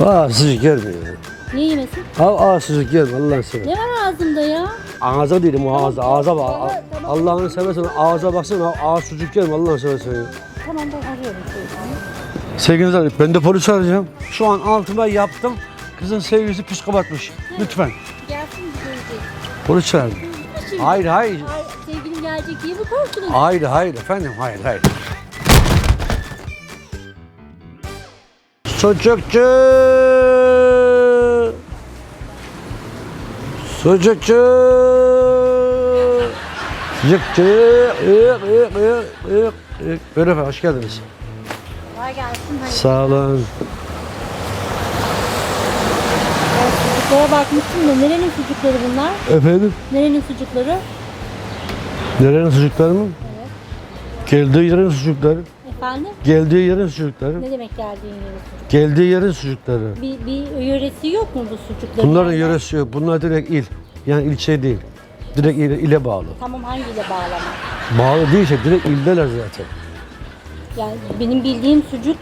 Aa sıcak gelmiyor. Niye yemesin? Aa sıcak gelme Allah'ını seversen. Ne var ağzımda ya? Ağza değilim o ağza. Ağza bak. Tamam, tamam. Allah'ını seversen ağza baksana. Ağız sucuk gelme Allah'ını seversen ya. Tamam ben arıyorum. Sevgili izleyiciler, ben de polis arayacağım. Şu an altıma yaptım. Kızın sevgilisi psikopatmış. Lütfen. Gelsin bir görecek. Polis çağırın. Şimdi- Hayır hayır. Ay, sevgilim gelecek diye mi korktunuz? Hayır hayır efendim hayır hayır. Sucukçu! Sucukçu! Sucukçu! Yık yık yık yık yık. Buyurun efendim hoş geldiniz. Kolay gelsin. Hani Sağ olun. sucuklara bakmıştım da nerenin sucukları bunlar? Efendim? Nerenin sucukları? Nerenin sucukları mı? Geldiği yerin sucukları. Efendim? Geldiği yerin sucukları. Ne demek geldiğin yeri sucuk? Geldiği yerin sucukları. Bir, bir yöresi yok mu bu sucukların? Bunların yöresi yok. Bunlar direkt il. Yani ilçe değil. Direkt ile, ile bağlı. Tamam hangiyle bağlama? Bağlı değilse direkt ildeler zaten. Yani benim bildiğim sucuk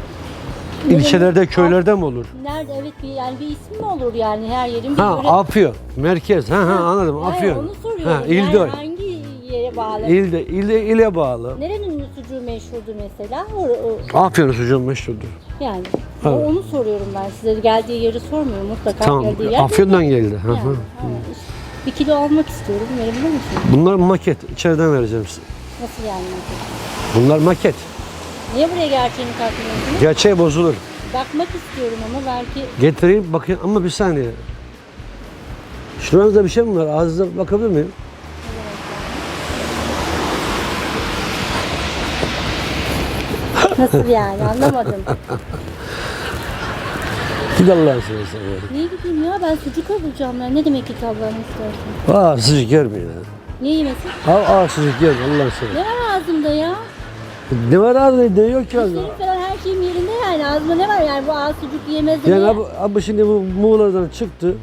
İlçelerde, köylerde mi olur? Nerede evet bir yani bir ismi mi olur yani her yerin bir Ha, yöre- Afyon, merkez. Ha, ha anladım. Hayır, Afyon. onu soruyorum. Ha, ilde. yani hangi yere bağlı? İlde, ile, ile bağlı. Nerenin sucuğu meşhurdur mesela? O, o- Afyon sucuğu meşhurdur. yani o- onu soruyorum ben size. Geldiği yeri sormuyorum mutlaka Tamam. geldiği yer. Afyon'dan geldi. Yani, işte bir kilo almak istiyorum. Verebilir misiniz? Bunlar maket. İçeriden vereceğim size. Nasıl yani? Bunlar maket. Niye buraya gerçeğini katmıyorsunuz? Gerçeği bozulur. Bakmak istiyorum ama belki Getireyim bakayım ama bir saniye. Şuranızda bir şey mi var? Ağzınıza bakabilir miyim? Nasıl yani anlamadım. Gid Allah'ını seversen. ya. Niye gideyim ya ben sucuk alacağım ya. Ne demek ki Allah'ını istersen? Aa sıcak gelmiyor. ya. Niye yemesin? Al aa sıcak gelme Allah'ını seversen. Ne var ağzımda ya? Ne var ağzında ne yok ki ağzında? Falan her şeyim yerinde yani. Ağzımda ne var yani bu ağız sucuk yiyemez de Yani abi, abi şimdi bu Muğla'dan çıktı.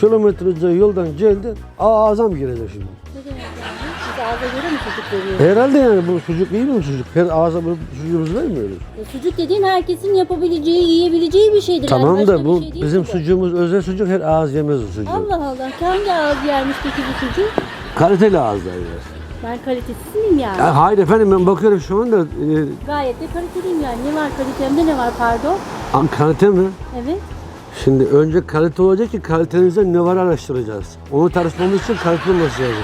Kilometrelerce yoldan geldi. Aa ağza mı girecek şimdi? Ne demek yani? Biz ağza göre mi sucuk veriyoruz? Herhalde yani bu sucuk iyi mi sucuk? Her ağza bu sucuğumuzu vermiyoruz. Ya Sucuk dediğin herkesin yapabileceği, yiyebileceği bir şeydir. yani. Tamam Başka da bir bu şey değil bizim ki bu. sucuğumuz özel sucuk her ağız yemez o sucuğu. Allah Allah. Hangi ağız yermiş peki bu sucuk? Kaliteli ağızlar yer. Ben kalitesiz miyim yani? Ya hayır efendim ben bakıyorum şu anda e, Gayet de kaliteliyim yani. Ne var kalitemde ne var pardon? an- kalite mi? Evet. Şimdi önce kalite olacak ki kalitenizde ne var araştıracağız. Onu tartışmamız için kalite olması lazım.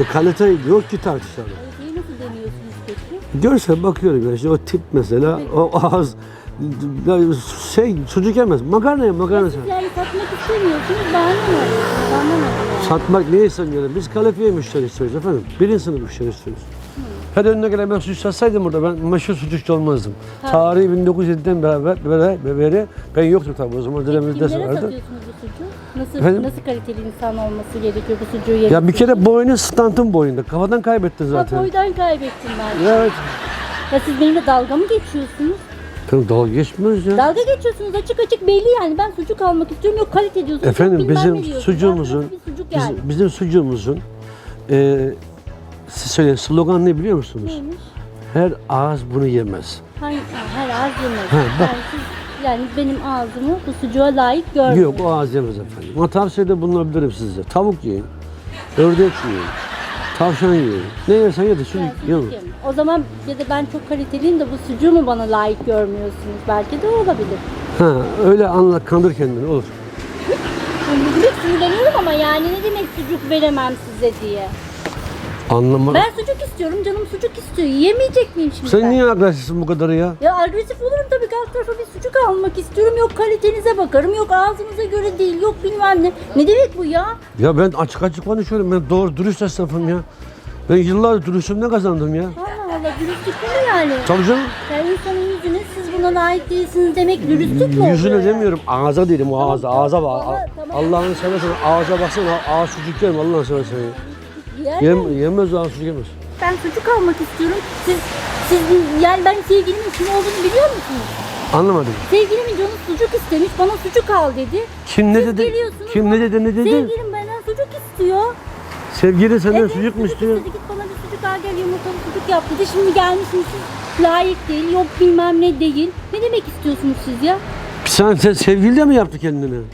E, kalite yok ki tartışalım. Kaliteyi nasıl deniyorsunuz peki? Görsel bakıyorum yani işte o tip mesela o ağız ya şey sucuk yemez. Makarna ye makarna sen. yani satmak istemiyorsunuz. Bahane mi? Anlamadım yani. Satmak ne istiyorsun Biz kalifiye müşteri istiyoruz efendim. Birinci sınıf müşteri istiyoruz. Her önüne gelen ben sucuk satsaydım burada ben meşhur sucukçu olmazdım. Ha. Tarihi 1907'den beraber beri, beri ben yoktum tabii o zaman dilimizde Kimlere vardı. satıyorsunuz bu sucuğu? Nasıl, Efendim? nasıl kaliteli insan olması gerekiyor bu sucuğu yemek Ya bir kere boynu stantın boyunda. Kafadan kaybettin Ha, zaten. boydan kaybettim ben. Evet. Ya siz benimle dalga mı geçiyorsunuz? Efendim dalga geçmiyoruz ya. Dalga geçiyorsunuz açık açık belli yani. Ben sucuk almak istiyorum yok kalite diyorsunuz. yok Efendim bilmem bizim sucuğumuzun, sucuk yani. bizim sucuğumuzun e, siz söyleyin slogan ne biliyor musunuz? Neymiş? Her ağız bunu yemez. Hangi, ha, her ağız yemez. Ha, bak. Yani, siz, yani benim ağzımı bu sucuğa layık görmüyor. Yok o ağız yemez efendim. Ama tavsiyede bulunabilirim size. Tavuk yiyin, ördek yiyin, tavşan yiyin. Ne yersen ye de sucuk Yani yiyin. O zaman ya da ben çok kaliteliyim de bu sucuğu mu bana layık görmüyorsunuz? Belki de olabilir. Ha, öyle anla kandır kendini olur. Şimdi sinirleniyorum ama yani ne demek sucuk veremem size diye. Anlama. Ben sucuk istiyorum, canım sucuk istiyor. Yemeyecek miyim şimdi Sen ben? niye agresifsin bu kadarı ya? Ya agresif olurum tabii ki alt tarafa bir sucuk almak istiyorum. Yok kalitenize bakarım, yok ağzınıza göre değil, yok bilmem ne. Ne demek bu ya? Ya ben açık açık konuşuyorum. Ben doğru dürüst esnafım ya. Ben yıllardır dürüstümle kazandım ya. Allah Allah dürüstlük mu yani? Tabii canım. Yani insanın yüzüne siz buna layık değilsiniz demek dürüstlük mü oluyor Yüzüne ya? demiyorum. Ağza değilim o ağza. Ağza bak. Ama tamam. Allah'ını seversen ağza baksana. Ağız sucuk yemem Allah'ını seversen ya. Yani Yem, yemez ağız sucuk yemez. ben sucuk almak istiyorum. Siz, siz yani ben sevgilimin kim olduğunu biliyor musunuz? Anlamadım. Sevgilimin canı sucuk istemiş, bana sucuk al dedi. Kim ne Siz dedi? geliyorsunuz, Kim ne dedi ne dedi? Sevgilim benden sucuk istiyor. Sevgili senden Evet, sucuk mu istiyor? istedi. Git bana bir sucuk al gel yumurtalı sucuk yap dedi. Şimdi gelmişsiniz siz layık değil, yok bilmem ne değil. Ne demek istiyorsunuz siz ya? Sen, sen sevgili de mi yaptı? Yapma çocuğum.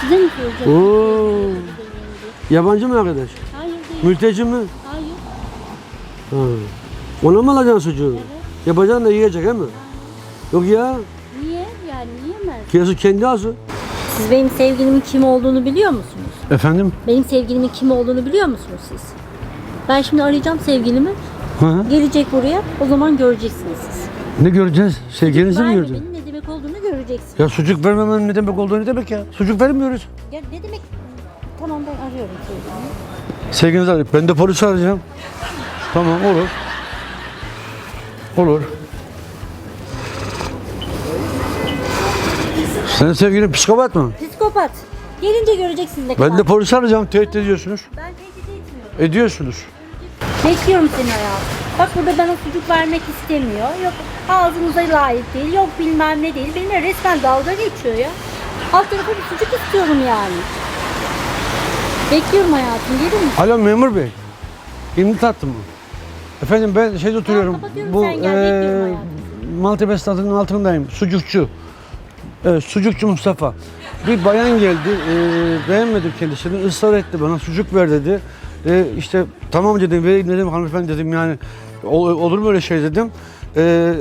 Size mi soracağım? Oo. Yabancı mı arkadaş? Hayır değil. Mülteci mi? Hayır. Ha. Ona mı alacaksın sucuğu? Yapacaksın da yiyecek he mi? Yok ya. Niye? Yani yiyemez. Kiyosu kendi ağzı. Siz benim sevgilimin kim olduğunu biliyor musunuz? Efendim? Benim sevgilimin kim olduğunu biliyor musunuz siz? Ben şimdi arayacağım sevgilimi. Hı. Gelecek buraya. O zaman göreceksiniz siz. Ne göreceğiz? Sevgilinizi mi göreceğiz? Vermemenin ne demek olduğunu göreceksiniz. Ya sucuk vermemenin ne demek olduğunu ne demek ya? Sucuk vermiyoruz. Ya ne demek? Tamam ben arıyorum sevgilimi. Sevgilinizi arayıp ben de polis arayacağım. Tamam olur. Olur. Senin sevgilin psikopat mı? Psikopat. Gelince göreceksiniz ne. Ben de polis arayacağım. Tehdit ediyorsunuz. Ben tehdit etmiyorum. Ediyorsunuz. Bekliyorum seni hayatım. Bak burada bana sucuk vermek istemiyor. Yok ağzınıza layık değil. Yok bilmem ne değil. Benimle resmen dalga geçiyor ya. Alt tarafa bir sucuk istiyorum yani. Bekliyorum hayatım. Gelir misin? Alo memur bey. İmdat attım mı? Efendim ben şeyde oturuyorum. kapatıyorum, Bu sen gel, bekliyorum hayatım. Maltepe stadının altındayım. Sucukçu. Evet, sucukçu Mustafa. Bir bayan geldi. eee, beğenmedim kendisini. ısrar etti bana. Sucuk ver dedi. Eee işte tamam dedim vereyim dedim hanımefendi dedim yani ol- olur mu öyle şey dedim. Eee,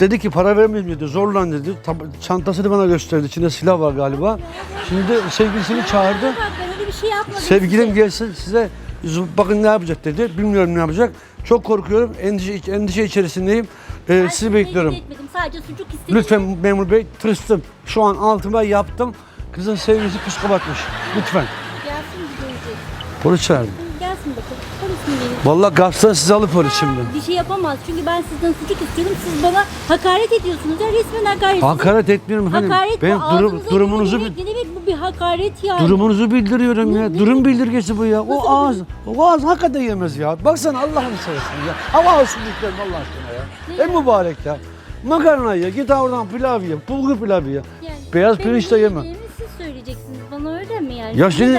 dedi ki para vermeyeyim dedi. Zorlan dedi. Tab- çantasını bana gösterdi. İçinde silah var galiba. Şimdi sevgilisini çağırdı. Bak ben öyle bir şey yapmadım. Sevgilim gelsin size bakın ne yapacak dedi. Bilmiyorum ne yapacak. Çok korkuyorum. Endişe, endişe içerisindeyim. Ee, Ben sizi bekliyorum. etmedim. Sadece sucuk istedim. Lütfen memur bey tırstım. Şu an altıma yaptım. Kızın sevgilisi psikopatmış. Lütfen. Gelsin bir görecek. Polis çağırın. Gelsin bakalım. Vallahi gazetten sizi alıp polis şimdi. Bir şey yapamaz. Çünkü ben sizden sucuk istiyorum. Siz bana hakaret ediyorsunuz. Ya resmen hakaret. Hakaret etmiyorum efendim. Hakaret ben durum, durumunuzu ne demek, ne demek bu bir hakaret yani. durumunuzu bildiriyorum ya. Ne- ne- Durum bildirgesi bu ya. O ağız, o ağız hakikaten yemez ya. Baksana Allah'ını seversen ya. Hava lütfen Allah aşkına ya. En mübarek ya. Makarna ye, git oradan pilav ye, bulgur pilavı ye. Yani Beyaz pirinç de yeme. Siz söyleyeceksiniz. Bana öyle mi yani? Ya şimdi-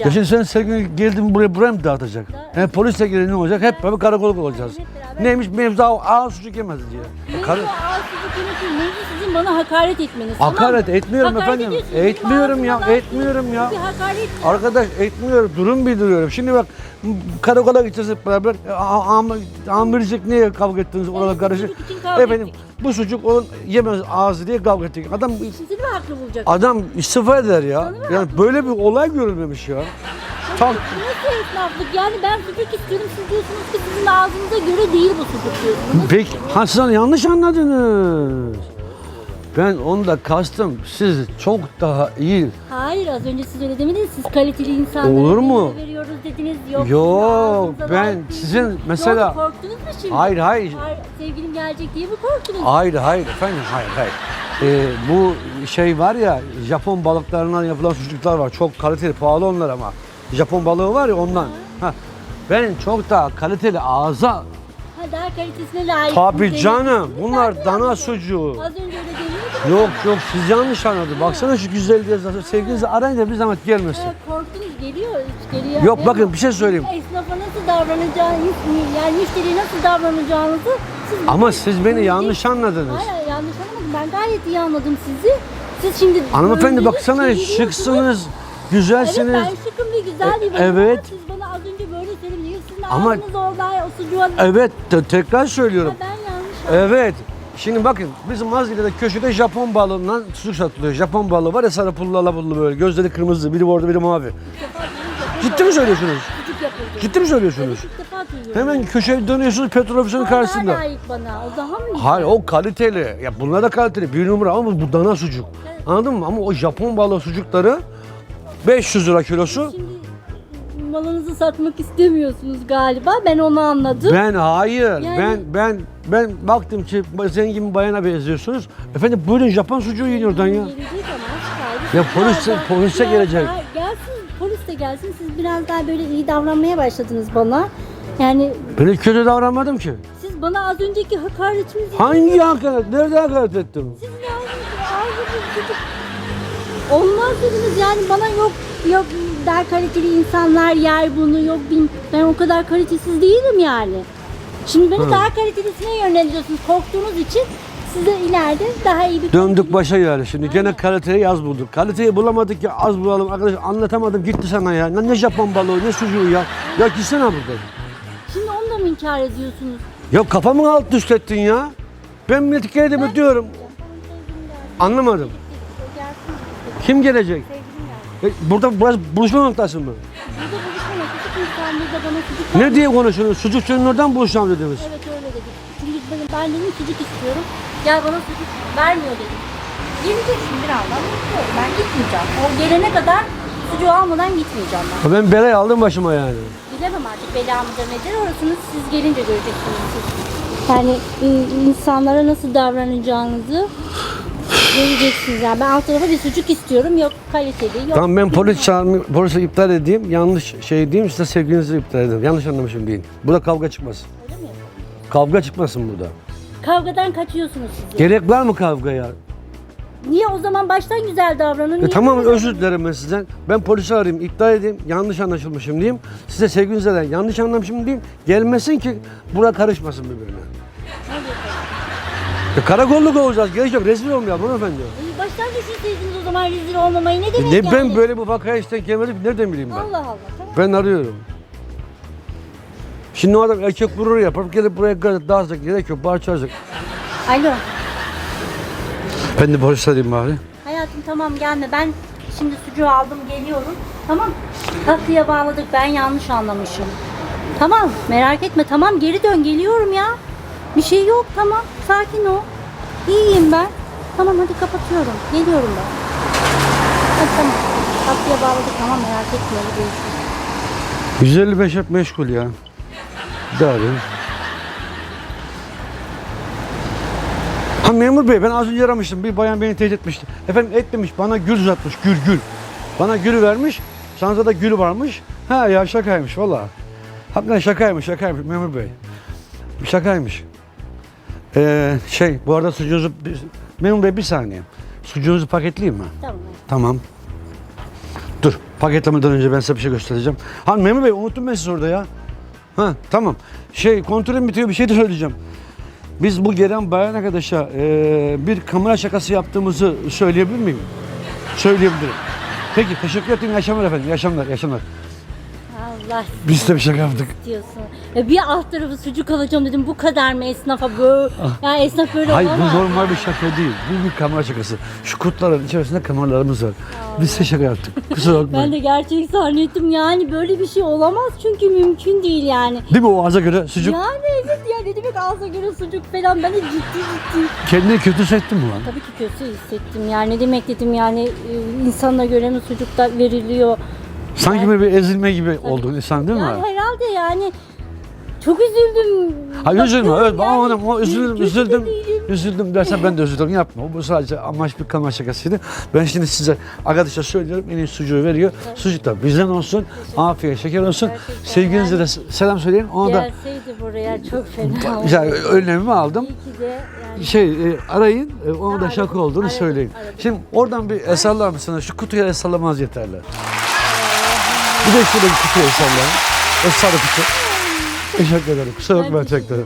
ne derseniz ben onu mu yiyeceğim? Ya şimdi sen geldin buraya buraya mı dağıtacak? He polisle gelir ne olacak? Hep beraber karakola olacağız. Beraber. Neymiş mevzu ağır sucuk yemez diye. Mevzu Kar- ağır sucuk değil. Mevzu sizin bana hakaret etmeniz. tamam Hakaret mı? etmiyorum Hakaret efendim. Etmiyorum ya, etmiyorum ya. Hakaret. Arkadaş etmiyorum, durum bildiriyorum. Şimdi bak karakola gideceğiz hep beraber. E, Amircik niye kavga ettiniz orada Evet, karışık? Efendim ettik. bu sucuk onun yemez ağzı diye kavga ettik. Adam Sizi mi haklı bulacak? adam istifa eder ya. Yani böyle bir olay görülmemiş ya. Tam Nasıl esnaflık? Yani ben sucuk istiyorum. Siz diyorsunuz ki sizin ağzınıza göre değil bu sucuk diyorsunuz. Peki Hasan yanlış anladınız. Ben onu da kastım. Siz çok daha iyi. Hayır az önce siz öyle demediniz. Siz kaliteli insanlara Olur mu? veriyoruz dediniz. Yok. Yok, ağzınıza ben layık değil. sizin mesela- Ne oldu, korktunuz mu şimdi? Hayır hayır. Hayır, sevgilim gelecek diye mi korktunuz? Hayır hayır efendim hayır hayır. Ee, bu şey var ya Japon balıklarından yapılan sucuklar var. Çok kaliteli pahalı onlar ama. Japon balığı var ya ondan. Ha. Ben çok daha kaliteli ağza Ha, daha kalitesine layık. Tabii demek canım, bunlar dana anladım. sucuğu. Az önce öyle demiyordunuz. Yok yok siz yanlış anladınız. Baksana şu güzelliğe zaten sevgilinizi arayın da bir zahmet gelmesin. Ha, korktunuz geliyor. geliyor. Yok, bakın bir şey söyleyeyim. Esnafa nasıl davranacağınızı, yani müşteriye nasıl davranacağınızı siz Ama siz beni yanlış anladınız. Hayır. Ben gayet iyi anladım sizi. Siz şimdi Hanımefendi baksana çeviriyorsunuz. şıksınız, Evet güzelsiniz. ben şıkım ve güzel bir bayanım evet. Siz bana az önce böyle söylediniz. Sizin Ama- ağzınız orada o sucuğa... Evet te- tekrar söylüyorum. Ben yanlış Evet. Şimdi bakın bizim Mazgile'de köşede Japon balığından sucuk satılıyor. Japon balığı var ya sarı pullu alabullu böyle. Gözleri kırmızı. Biri orada biri mavi. Ciddi mi söylüyorsunuz? Yapıldı. Ciddi mi söylüyorsunuz? Evet ilk defa duyuyorum. Hemen köşeye dönüyorsunuz petrol ofisinin karşısında. Daha layık bana. O daha mı? Hayır o kaliteli. Ya bunlar da kaliteli. Bir numara ama bu dana sucuk. Anladın mı? Ama o Japon balığı sucukları 500 lira kilosu. Şimdi malınızı satmak istemiyorsunuz galiba. Ben onu anladım. Ben hayır. Yani- Ben ben ben baktım ki zengin bir bayana benziyorsunuz. Efendim buyurun Japon sucuğu yiyin oradan ya. Gelecek ama şikayet. Ya polis- Biraz daha- polis de biraz gelecek. daha- gelsin. Siz biraz daha böyle iyi davranmaya başladınız bana. Yani Ben hiç kötü davranmadım ki. siz bana az önceki hakaretinizi... Hangi hakaret? Nerede hakaret ettim? Siz ne ağzınızı tutup- Olmaz dediniz yani bana yok yok daha kaliteli insanlar yer bunu yok bin ben o kadar kalitesiz değilim yani. Şimdi beni daha kalitelisine yönlendiriyorsunuz korktuğunuz için size ileride daha iyi bir Döndük başa yani şimdi. Gene kaliteyi az bulduk. Kaliteyi bulamadık ya az bulalım. Arkadaş anlatamadım gitti sana ya. Ne, Japon balığı ne sucuğu ya. Ya gitsene buradan. Şimdi onu da mı inkar ediyorsunuz? Ya kafamı alt üst ettin ya. Ben milleti geldim diyorum. Anlamadım. Kim gelecek? E, burada burası buluşma noktası mı? Burada buluşma noktası çünkü sen burada bana sucuk Ne diye konuşuyorsun? Sucukçunun oradan buluşacağım dediniz. Evet öyle dedik. Çünkü ben, ben dedim sucuk istiyorum. Gel bana sucuk vermiyor dedim. Geleceksin birazdan bekliyorum. Ben gitmeyeceğim. O gelene kadar sucuğu almadan gitmeyeceğim ben. Ha, Ben belayı aldım başıma yani. Bilemem artık bela mıdır nedir orasını siz gelince göreceksiniz siz. Yani insanlara nasıl davranacağınızı göreceksiniz. Yani ben alt tarafa bir sucuk istiyorum. Yok kaliteli, yok. Tamam ben polis çağırmayı, polise iptal edeyim. Yanlış şey diyeyim size sevginizi iptal edeyim. Yanlış anlamışım deyin. Burada kavga çıkmasın. Öyle mi? Kavga çıkmasın burada. Kavgadan kaçıyorsunuz siz. ya. Gerek var mı kavgaya? Niye o zaman baştan güzel davranın? E, niye tamam böyle özür dilerim ben sizden. Ben polisi arayayım, iptal edeyim. Yanlış anlaşılmışım diyeyim. Size sevginizden yanlış anlamışım diyeyim. Gelmesin ki bura karışmasın birbirine. E, karakolluk olacağız. Gerek yok. Rezil olmayalım hanımefendi. E, Baştan düşünseydiniz o zaman rezil olmamayı ne E, demek ne yani? ben böyle bu vakaya işte gelmedim. Nereden bileyim ben? Allah Allah. Tamam. Ben arıyorum. Şimdi o adam erkek gururu yapar. Gelip buraya gayet dağılacak. Gerek yok. Bağır çağıracak. Alo. Ben de polis arayayım bari. Hayatım tamam gelme. Ben şimdi sucuğu aldım geliyorum. Tamam. Tatlıya bağladık. Ben yanlış anlamışım. Tamam. Merak etme. Tamam geri dön. Geliyorum ya. Bir şey yok. Tamam. Sakin ol. İyiyim ben. Tamam hadi kapatıyorum. Geliyorum ben. Hadi tamam. Tatlıya bağladık. Tamam merak etme. Hadi görüşürüz. 155 hep meşgul ya. Arayayım. Ha memur bey ben az önce aramıştım. Bir bayan beni tehdit etmişti. Efendim et demiş bana gül uzatmış. Gül gül. Bana gülü vermiş. Sanza da gülü varmış. Ha ya şakaymış valla. Hakikaten şakaymış şakaymış memur bey. Şakaymış. Ee, şey bu arada sucuğunuzu... Memur bey bir saniye. Sucuğunuzu paketleyeyim mi? Tamam. Tamam. Dur paketlemeden önce ben size bir şey göstereceğim. Ha Memur Bey unuttum ben sizi orada ya. Ha tamam. Şey kontrolüm bitiyor bir şey de söyleyeceğim. Biz bu gelen bayan arkadaşa eee, bir kamera şakası yaptığımızı söyleyebilir miyim? Söyleyebilirim. Peki teşekkür ederim. İyi akşamlar efendim. İyi akşamlar. Allah Biz de bir şaka yaptık. diyorsun. Ya bir alt tarafı sucuk alacağım dedim. Bu kadar mı esnafa böyle? Ya esnaf böyle Ah. Hayır olamaz. bu normal bir şaka değil. Bu bir kamera şakası. Şu kutuların içerisinde kameralarımız var. Biz size şaka yaptık. Kusura bakmayın. Ben de gerçek zannettim yani böyle bir şey olamaz çünkü mümkün değil yani. Değil mi o ağza göre sucuk? Yani evet ya ne demek ağza göre sucuk falan ben de ciddi ciddi. Kendini kötü hissettin mi lan? Tabii ki kötü hissettim yani ne demek dedim yani e, insana göre mi sucuk da veriliyor. Sanki böyle bir ezilme gibi oldu insan değil mi? Yani herhalde yani çok üzüldüm. Hayır üzülme. Evet, ama yani, o üzüldüm, de üzüldüm. Üzüldüm dersen ben de üzüldüm. Yapma. Bu sadece amaç bir kamera şakasıydı. Ben şimdi size arkadaşlar söylüyorum. En iyi sucuğu veriyor. Sucuk da bizden olsun. Afiyet şeker olsun. Gerçekten Sevgilinize de selam söyleyin. Ona da Gelseydi buraya çok fena önlemimi aldım. İyi ki de yani Şey e, arayın. E, ona da Aradım, şaka olduğunu aradım, söyleyin. aradım. Şimdi oradan bir el sallar mısınız? Şu kutuya el sallamaz yeterli. Bir de şöyle bir kutuya el sallayın. El sarı kutu. Teşekkür ederim. Kusura bakmayın tekrar.